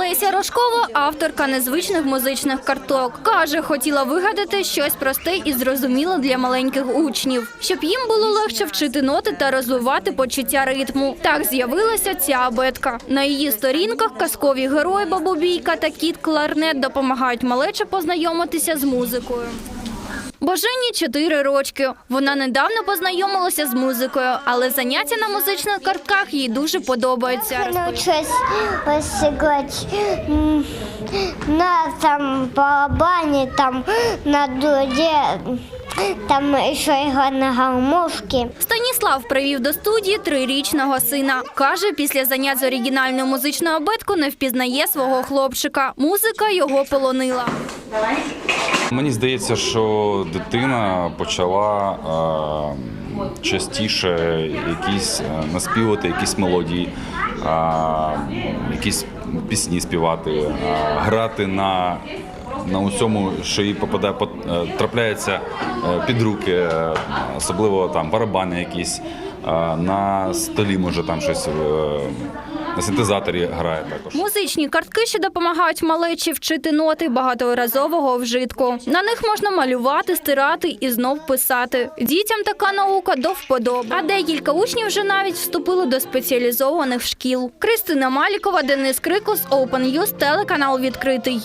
Олеся Рожкова авторка незвичних музичних карток. Каже, хотіла вигадати щось просте і зрозуміле для маленьких учнів, щоб їм було легше вчити ноти та розвивати почуття ритму. Так з'явилася ця абетка. На її сторінках казкові герої Бабубійка та кіт Кларнет допомагають малече познайомитися з музикою. Божені 4 рочки. Вона недавно познайомилася з музикою, але заняття на музичних картках їй дуже подобаються. Я научилась ось на там барабані, там на дуді, там ще игра на гармошке. Станіслав привів до студії трирічного сина. Каже, після занять з оригінальною музичною абеткою не впізнає свого хлопчика. Музика його полонила. Мені здається, що дитина почала частіше якісь е, наспівати якісь мелодії, якісь пісні співати, грати на, на усьому, що їй попадає, пот- е, трапляється е, під руки, е, особливо там барабани якісь, е, на столі може там щось. на синтезаторі грає також. Музичні картки, що допомагають малечі вчити ноти багаторазового вжитку. На них можна малювати, стирати і знов писати. Дітям така наука до вподоби. А декілька учнів вже навіть вступили до спеціалізованих шкіл. Кристина Малікова, Денис Крикус, Open News, телеканал відкритий.